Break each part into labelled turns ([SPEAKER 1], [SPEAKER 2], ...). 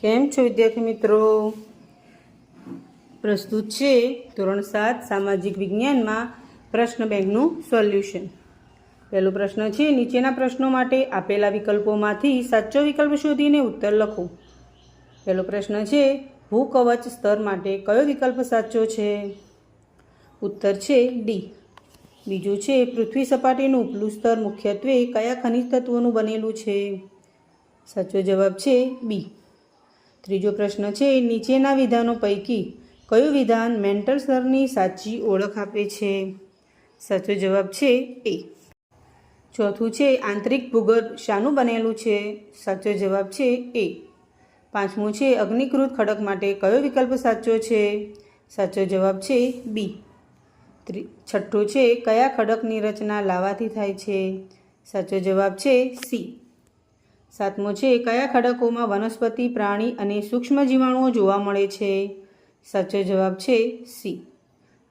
[SPEAKER 1] કેમ છો વિદ્યાર્થી મિત્રો? પ્રસ્તુત છે ધોરણ સાત, સામાજિક વિજ્ઞાનમાં પ્રશ્ન બેંકનું સોલ્યુશન. પહેલો પ્રશ્ન છે, નીચેના પ્રશ્નો માટે આપેલા વિકલ્પોમાંથી સાચો વિકલ્પ શોધીને ઉત્તર લખો. પહેલો પ્રશ્ન છે, ભૂકવચ સ્તર માટે કયો વિકલ્પ સાચો છે? ઉત્તર છે, ડી. બીજું છે, પૃથ્વી સપાટીનું ઉપલું સ્તર મુખ્યત્વે કયા ખનિજ તત્વોનું બનેલું છે? સાચો જવાબ છે, બી. ત્રીજો પ્રશ્ન છે, નીચેના વિધાનો પૈકી કયું વિધાન મેન્ટલ સ્તરની સાચી ઓળખ આપે છે? સાચો જવાબ છે એ. ચોથું છે, આંતરિક ભૂગર્ભ શાનું બનેલું છે? સાચો જવાબ છે એ. પાંચમું છે, અગ્નિકૃત ખડક માટે કયો વિકલ્પ સાચો છે? સાચો જવાબ છે બી. છઠ્ઠું છે, કયા ખડકની રચના લાવાથી થાય છે? સાચો જવાબ છે સી. સાતમો છે કયા ખડકોમાં વનસ્પતિ, પ્રાણી અને સૂક્ષ્મ જીવાણુઓ જોવા મળે છે? સાચો જવાબ છે સી.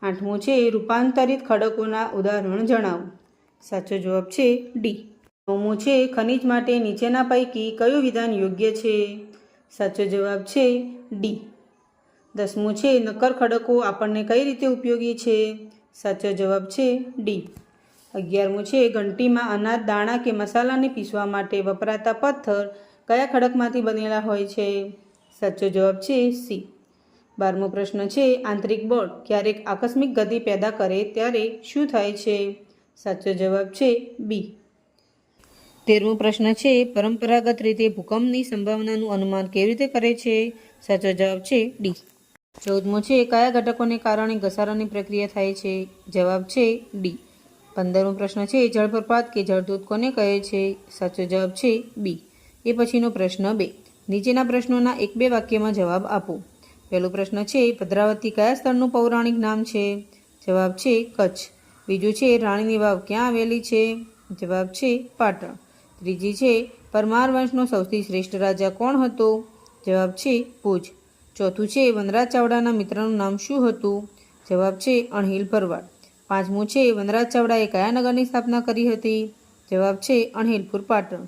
[SPEAKER 1] આઠમું છે રૂપાંતરિત ખડકોના ઉદાહરણ જણાવો. સાચો જવાબ છે ડી. નવમું છે ખનિજ માટે નીચેના પૈકી કયું વિધાન યોગ્ય છે? સાચો જવાબ છે ડી. દસમું છે નક્કર ખડકો આપણને કઈ રીતે ઉપયોગી છે? સાચો જવાબ છે ડી. અગિયારમું છે, ઘંટીમાં અનાજ, દાણા કે મસાલાને પીસવા માટે વપરાતા પથ્થર કયા ખડકમાંથી બનેલા હોય છે? સાચો જવાબ છે સી. બારમો પ્રશ્ન છે, આંતરિક બળ ક્યારેક આકસ્મિક ગતિ પેદા કરે ત્યારે શું થાય છે? સાચો જવાબ છે બી. તેરમો પ્રશ્ન છે, પરંપરાગત રીતે ભૂકંપની સંભાવનાનું અનુમાન કેવી રીતે કરે છે? સાચો જવાબ છે ડી. ચૌદમો છે, કયા ઘટકોને કારણે ઘસારાની પ્રક્રિયા થાય છે? જવાબ છે ડી. પંદરમો પ્રશ્ન છે જળપ્રપાત કે જળદૂત કોને કહે છે? સાચો જવાબ છે બી. એ પછીનો પ્રશ્ન બે. નીચેના પ્રશ્નોના એક બે વાક્યમાં જવાબ આપો. પહેલો પ્રશ્ન છે, ભદ્રાવતી કયા સ્થળનું પૌરાણિક નામ છે? જવાબ છે, કચ્છ. બીજું છે રાણીની વાવ ક્યાં આવેલી છે? જવાબ છે, પાટણ. ત્રીજી છે, પરમાર વંશનો સૌથી શ્રેષ્ઠ રાજા કોણ હતો? જવાબ છે, ભુજ. ચોથું છે, વનરાજ ચાવડાના મિત્રનું નામ શું હતું? જવાબ છે, અણહિલ ભરવાડ. પાંચમું છે, વનરાજ ચાવડાએ કયા નગરની સ્થાપના કરી હતી? જવાબ છે, અણહેલપુર પાટણ.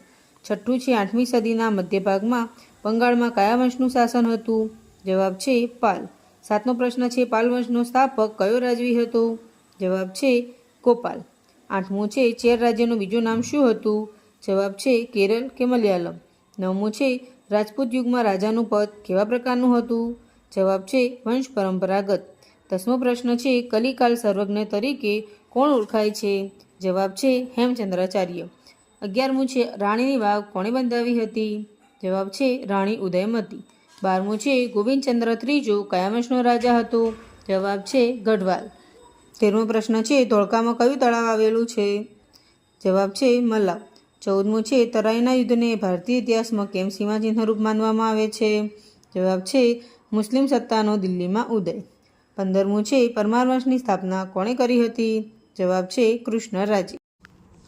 [SPEAKER 1] છઠ્ઠું છે, આઠમી સદીના મધ્ય ભાગમાં બંગાળમાં કયા વંશનું શાસન હતું? જવાબ છે, પાલ. સાતમો પ્રશ્ન છે, પાલ વંશનો સ્થાપક કયો રાજવી હતો? જવાબ છે, ગોપાલ. આઠમું છે, ચેર રાજ્યનું બીજું નામ શું હતું? જવાબ છે, કેરળ કે મલયાલમ. નવમું છે, રાજપૂત યુગમાં રાજાનું પદ કેવા પ્રકારનું હતું? જવાબ છે, વંશ પરંપરાગત. દસમો પ્રશ્ન છે, કલિકાલ સર્વજ્ઞ તરીકે કોણ ઓળખાય છે? જવાબ છે, હેમચંદ્રાચાર્ય. અગિયારમું છે, રાણીની વાવ કોણે બંધાવી હતી? જવાબ છે, રાણી ઉદયમતી. બારમું છે, ગોવિંદચંદ્ર ત્રીજો કયા વંશનો રાજા હતો? જવાબ છે, ગઢવાલ. તેરમો પ્રશ્ન છે, ધોળકામાં કયું તળાવ આવેલું છે? જવાબ છે મલ્લાવ ચૌદમું છે, તરાઈના યુદ્ધને ભારતીય ઇતિહાસમાં કેમ સીમાચિહ્ન રૂપ માનવામાં આવે છે? જવાબ છે, મુસ્લિમ સત્તાનો દિલ્હીમાં ઉદય. પંદરમું છે પરમાર વંશની સ્થાપના કોણે કરી હતી? જવાબ છે કૃષ્ણરાજે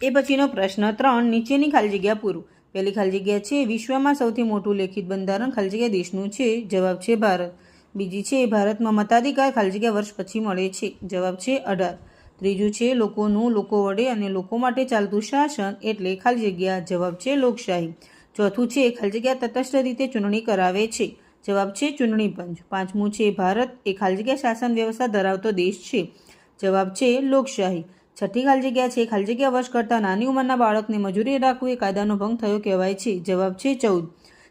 [SPEAKER 1] એ પછીનો પ્રશ્ન ત્રણ, નીચેની ખાલી જગ્યા પૂરું. પહેલી ખાલી જગ્યા છે વિશ્વમાં સૌથી મોટું લેખિત બંધારણ ખાલી જગ્યા દેશનું છે, જવાબ છે ભારત. બીજી છે ભારતમાં મતાધિકાર ખાલી જગ્યા વર્ષ પછી મળે છે, જવાબ છે અઢાર. ત્રીજું છે લોકોનું, લોકો વડે અને લોકો માટે ચાલતું શાસન એટલે ખાલી જગ્યા, જવાબ છે લોકશાહી. ચોથું છે ખાલી જગ્યા તટસ્થ રીતે ચૂંટણી કરાવે છે. જવાબ છે ચૂંટણી પંચ. પાંચમું છે, ભારત એ ખાલી જગ્યા શાસન વ્યવસ્થા ધરાવતો દેશ છે. જવાબ છે લોકશાહી. છઠ્ઠી ખાલી જગ્યા છે, ખાલી જગ્યા વર્ષ કરતાં નાની ઉંમરના બાળકને મજૂરી રાખવું એ કાયદાનો ભંગ થયો કહેવાય છે. જવાબ છે ચૌદ.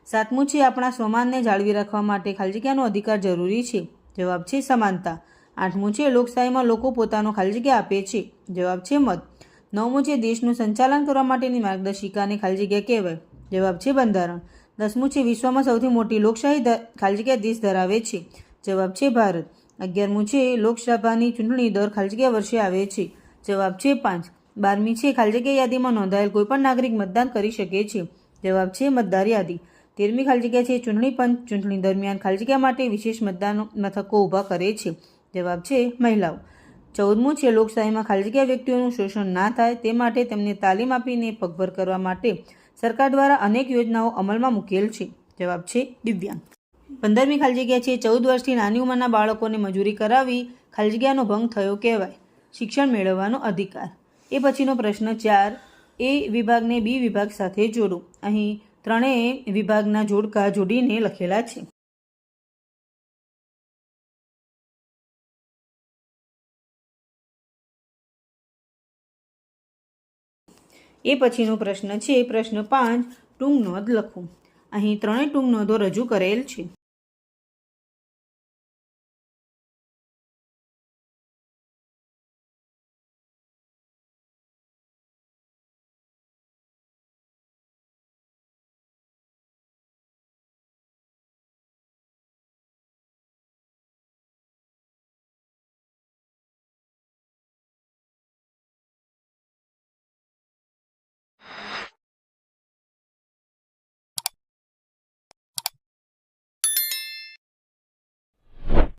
[SPEAKER 1] સાતમું છે, આપણા સ્વમાનને જાળવી રાખવા માટે ખાલી જગ્યાનો અધિકાર જરૂરી છે. જવાબ છે સમાનતા. આઠમું છે, લોકશાહીમાં લોકો પોતાનો ખાલી જગ્યા આપે છે. જવાબ છે મત. નવમું છે, દેશનું સંચાલન કરવા માટેની માર્ગદર્શિકાને ખાલી જગ્યા કહેવાય. જવાબ છે બંધારણ. દસમું છે, વિશ્વમાં સૌથી મોટી લોકશાહી ખાલી દેશ ધરાવે છે. જવાબ છે, ભારત. અગિયારમું છે, લોકસભાની ચૂંટણી દર ખાલી વર્ષે આવે છે. જવાબ છે, પાંચ. બારમી છે ખાલી જગ્યા યાદીમાં નોંધાયેલ કોઈપણ નાગરિક મતદાન કરી શકે છે. જવાબ છે, મતદાર યાદી. તેરમી ખાલી છે, ચૂંટણી પંચ. ચૂંટણી દરમિયાન ખાલી માટે વિશેષ મતદાન, મથકો ઊભા કરે છે. જવાબ છે, મહિલાઓ. ચૌદમું છે, લોકશાહીમાં ખાલી વ્યક્તિઓનું શોષણ ના થાય તે માટે તેમને તાલીમ આપીને પગભર કરવા માટે સરકાર દ્વારા અનેક યોજનાઓ અમલમાં મૂકેલ છે. જવાબ છે, દિવ્યાંગ. પંદરમી ખાલી જગ્યા છે. ચૌદ વર્ષથી નાની ઉંમરના બાળકોને મજૂરી કરાવી ખાલી જગ્યાનો ભંગ થયો કહેવાય. શિક્ષણ મેળવવાનો અધિકાર. એ પછીનો પ્રશ્ન ચાર, એ વિભાગને બી વિભાગ સાથે જોડો. અહીં ત્રણેય વિભાગના જોડકા જોડીને લખેલા છે. એ પછીનો પ્રશ્ન છે પ્રશ્ન પાંચ ટૂંક નોંધ લખો. અહીં ત્રણેય ટૂંક નોંધો રજૂ કરેલ છે.